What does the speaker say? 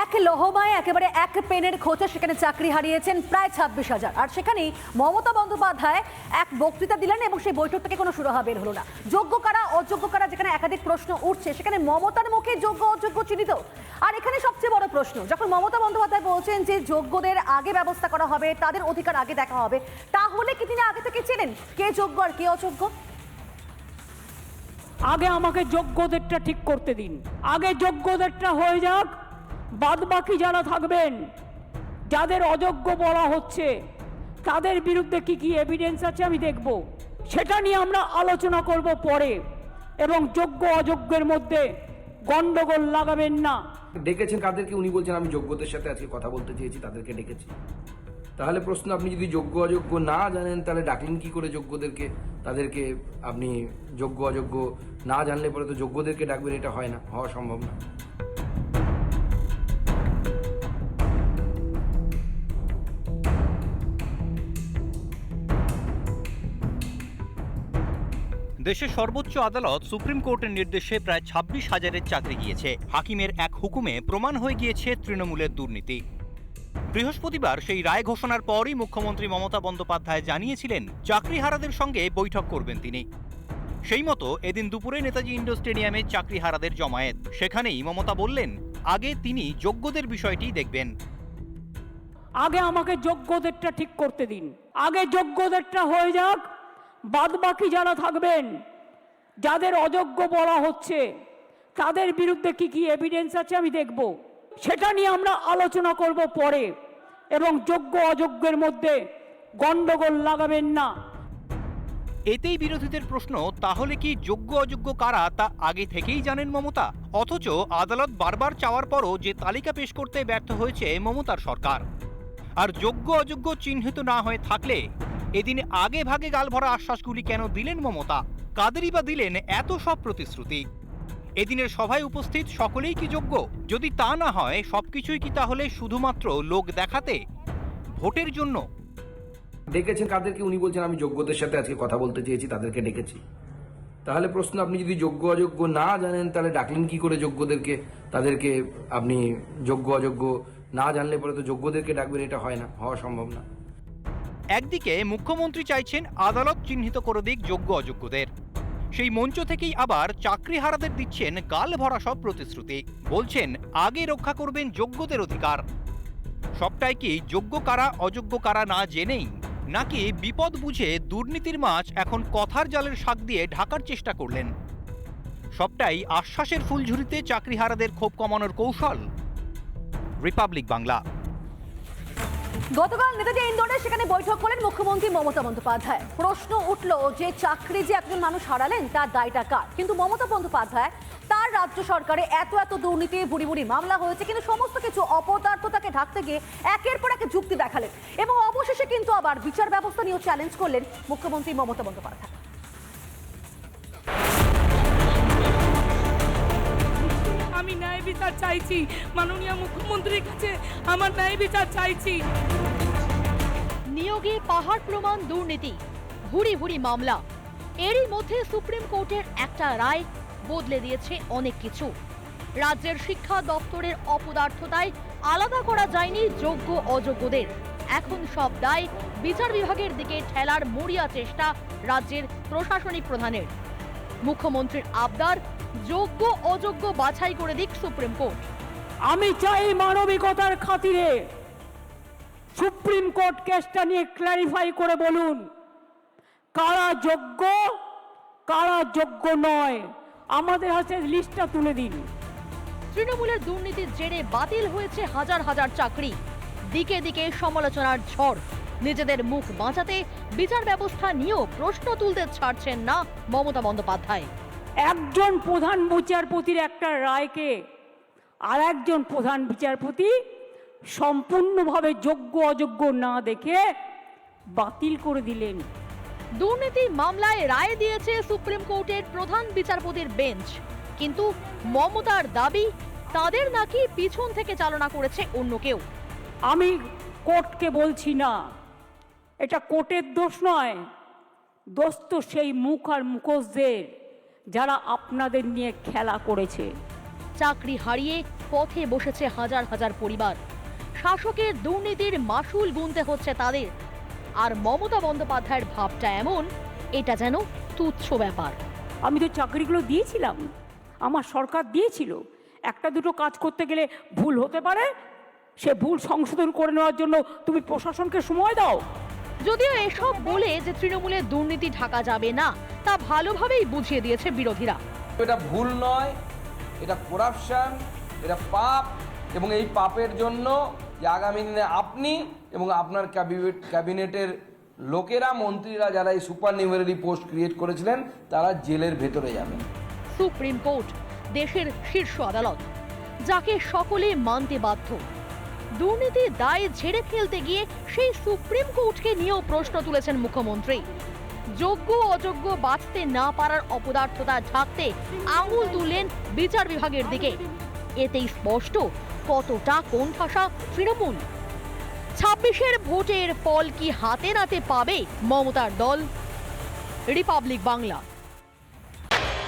এক লহমায় একেবারে এক পেনের খোঁচে সেখানে চাকরি হারিয়েছেন প্রায় ছাব্বিশ হাজার। আর সেখানেই মমতা বন্দ্যোপাধ্যায় এক বক্তৃতা দিলেন এবং সেই বৈঠক থেকে কোনো সুরাহা বের হলো না। যোগ্য কারা, অযোগ্য কারা যেখানে একাধিক প্রশ্ন উঠছে, সেখানে মমতার মুখে যোগ্য, অযোগ্য চিহ্নিত। আর এখানে সবচেয়ে বড় প্রশ্ন, যখন মমতা বন্দ্যোপাধ্যায় বলছেন যে যোগ্যদের আগে ব্যবস্থা করা হবে, তাদের অধিকার আগে দেখা হবে, তাহলে কি তিনি আগে থেকে চেনেন কে যোগ্য আর কে অযোগ্য? আগে আমাকে যোগ্যদেরটা ঠিক করতে দিন। আগে যোগ্যদেরটা হয়ে যাক বাদ বাকি যারা থাকবেন, যাদের অযোগ্য বলা হচ্ছে, তাদের বিরুদ্ধে কি কি এভিডেন্স আছে আমি দেখব। সেটা নিয়ে আমরা আলোচনা করব পরে। এবং যোগ্য অযোগ্যের মধ্যে গন্ডগোল লাগাবেন না। ডেকেছেন কাদেরকে? উনি বলছেন, আমি যোগ্যদের সাথে আজকে কথা বলতে চেয়েছি, তাদেরকে ডেকেছি। তাহলে প্রশ্ন, আপনি যদি যোগ্য অযোগ্য না জানেন, তাহলে ডাকলেন কি করে যোগ্যদেরকে? তাদেরকে আপনি যোগ্য অযোগ্য না জানলে পরে তো যোগ্যদেরকে ডাকবেন, এটা হয় না, হওয়া সম্ভব না। দেশের সর্বোচ্চ আদালত সুপ্রিম কোর্টের নির্দেশে প্রায় ছাব্বিশ হাজারের চাকরি গিয়েছে। হাকিমের এক হুকুমে প্রমাণ হয়ে গিয়েছে তৃণমূলের দুর্নীতি। বৃহস্পতিবার সেই রায় ঘোষণার পরই মুখ্যমন্ত্রী মমতা বন্দ্যোপাধ্যায় জানিয়েছিলেন, চাকরিহারাদের সঙ্গে বৈঠক করবেন তিনি। সেই মতো এদিন দুপুরে নেতাজি ইন্ডোর স্টেডিয়ামে চাকরিহারাদের জমায়েত। সেখানেই মমতা বললেন, আগে তিনি যোগ্যদের বিষয়টি দেখবেন। আগে আমাকে যোগ্যদেরটা ঠিক করতে দিন। আগে যোগ্যদেরটা হয়ে যাক বাদ বাকি যারা থাকবেন, যাদের অযোগ্য বলা হচ্ছে, তাদের বিরুদ্ধে কি কি এভিডেন্স আছে আমি দেখব। সেটা নিয়ে আমরা আলোচনা করব পরে, এবং যোগ্য অযোগ্যের মধ্যে গন্ডগোল লাগাবেন না। এতেই বিরোধীদের প্রশ্ন, তাহলে কি যোগ্য অযোগ্য কারা তা আগে থেকেই জানেন মমতা? অথচ আদালত বারবার চাওয়ার পরও যে তালিকা পেশ করতে ব্যর্থ হয়েছে মমতার সরকার। আর যোগ্য অযোগ্য চিহ্নিত না হয়ে থাকলে এদিন আগে ভাগে গালভরা আশ্বাসগুলি কেন দিলেন মমতা? কাদেরই বা দিলেন এত সব প্রতিশ্রুতি? এদিনের সভায় উপস্থিত সকলেই কি যোগ্য? যদি তা না হয়, সবকিছুই কি তাহলে শুধুমাত্র লোক দেখাতে, ভোটের জন্য? ডেকেছেন কাদেরকে? উনি বলছেন, আমি যোগ্যদের সাথে আজকে কথা বলতে চেয়েছি, তাদেরকে ডেকেছি। তাহলে প্রশ্ন, আপনি যদি যোগ্য অযোগ্য না জানেন, তাহলে ডাকলেন কি করে যোগ্যদেরকে? তাদেরকে আপনি যোগ্য অযোগ্য না জানলে পরে তো যোগ্যদেরকে ডাকবেন, এটা হয় না, হওয়া সম্ভব না। একদিকে মুখ্যমন্ত্রী চাইছেন আদালত চিহ্নিত করে দিক যোগ্য অযোগ্যদের। সেই মঞ্চ থেকেই আবার চাকরিহারাদের দিচ্ছেন গাল ভরা সব প্রতিশ্রুতি। বলছেন, আগে রক্ষা করবেন যোগ্যদের অধিকার। সবটাই কি যোগ্য কারা, অযোগ্য কারা না জেনেই? নাকি বিপদ বুঝে দুর্নীতির মাছ এখন কথার জালের শাক দিয়ে ঢাকার চেষ্টা করলেন? সবটাই আশ্বাসের ফুলঝুরিতে চাকরিহারাদের ক্ষোভ কমানোর কৌশল। রিপাবলিক বাংলা। গতকাল নেতাজি ইন্দোরে সেখানে বৈঠক করলেন মুখ্যমন্ত্রী মমতা বন্দ্যোপাধ্যায়। প্রশ্ন উঠল যে চাকরি যে একজন মানুষ হারালেন, তার দায়টা কার? কিন্তু মমতা বন্দ্যোপাধ্যায় তার রাজ্য সরকারে এত এত দুর্নীতি বুড়ি বুড়ি মামলা হয়েছে, কিন্তু সমস্ত কিছু অপদার্থতাকে ঢাকতে গিয়ে একের পর এক যুক্তি দেখালেন। এবং অবশেষে কিন্তু আবার বিচার ব্যবস্থা নিয়েও চ্যালেঞ্জ করলেন মুখ্যমন্ত্রী মমতা বন্দ্যোপাধ্যায়। বিচার চাইছি। মাননীয় মুখ্যমন্ত্রীর কাছে আমার ন্যায় বিচার চাইছি। নিয়োগে পাহাড় প্রমাণ দুর্নীতি ভুরি ভুরি মামলা। এরই মধ্যে সুপ্রিম কোর্টের একটা রায় বদলে দিয়েছে অনেক কিছু। রাজ্যের শিক্ষা দপ্তরের অপদার্থতায় আলাদা করা যায়নি যোগ্য অযোগ্যদের। এখন সব দায় বিচার বিভাগের দিকে ঠেলার মরিয়া চেষ্টা রাজ্যের প্রশাসনিক প্রধানের। মুখ্যমন্ত্রীর আবদার যোগ্য অযোগ্য বাছাই করে দিক সুপ্রিম কোর্ট। আমি চাই মানবিকতার খাতিরে সুপ্রিম কোর্ট কেসটা নিয়ে ক্ল্যারিফাই করে বলুন। কারা যোগ্য কারা যোগ্য নয় আমাদের হাতে লিস্টটা তুলে দিন। তৃণমূলের দুর্নীতির জেরে বাতিল হয়েছে হাজার হাজার চাকরি। দিকে দিকে সমালোচনার ঝড়। নিজেদের মুখ বাঁচাতে বিচার ব্যবস্থা নিয়েও প্রশ্ন তুলতে ছাড়ছেন না মমতা বন্দ্যোপাধ্যায়। একজন প্রধান বিচারপতির একটা রায়কে আর একজন প্রধান বিচারপতি সম্পূর্ণভাবে যোগ্য অযোগ্য না দেখে বাতিল করে দিলেন। দুর্নীতি মামলায় রায় দিয়েছে সুপ্রিম কোর্টের প্রধান বিচারপতির বেঞ্চ। কিন্তু মমতার দাবি তাদের নাকি পিছন থেকে চালনা করেছে অন্য কেউ। আমি কোর্টকে বলছি না এটা কোর্টের দোষ নয় দোষ তো সেই মুখ আর মুখোশদের যারা আপনাদের নিয়ে খেলা করেছে। চাকরি হারিয়ে পথে বসেছে হাজার হাজার পরিবার। শাসকের দুর্নীতির মাসুল গুনতে হচ্ছে তাদের। আর মমতা বন্দ্যোপাধ্যায়ের ভাবটা এমন এটা যেন তুচ্ছ ব্যাপার। আমি তো চাকরিগুলো দিয়েছিলাম। আমার সরকার দিয়েছিল। একটা দুটো কাজ করতে গেলে ভুল হতে পারে সে ভুল সংশোধন করে নেওয়ার জন্য তুমি প্রশাসনকে সময় দাও। যদিও এসব বলে যে তৃণমূলের দুর্নীতি ঢাকা যাবে না তা ভালোভাবেই বুঝিয়ে দিয়েছে বিরোধীরা। এটা ভুল নয় এটা করাপশন এটা পাপ এবং এই পাপের জন্য যে আগামী দিনে আপনি এবং আপনার ক্যাবিনেট ক্যাবিনেটের লোকেরা মন্ত্রীরা যারা এই সুপার নিউমারি পোস্ট ক্রিয়েট করেছিলেন তারা জেলের ভেতরে যাবেন সুপ্রিম কোর্ট দেশের শীর্ষ আদালত যাকে সকলে মানতে বাধ্য। দুর্নীতির দায় ঝেড়ে ফেলতে গিয়ে সেই সুপ্রিম কোর্টকে নিয়েও প্রশ্ন তুলেছেন মুখ্যমন্ত্রী। যোগ্য অযোগ্য বাঁচতে না পারার অপদার্থতা ঢাকতে আঙুল তুললেন বিচার বিভাগের দিকে। এতেই স্পষ্ট কতটা কোণঠাসা তৃণমূল। ছাব্বিশের ভোটের ফল কি হাতে নাতে পাবে মমতার দল? রিপাবলিক বাংলা।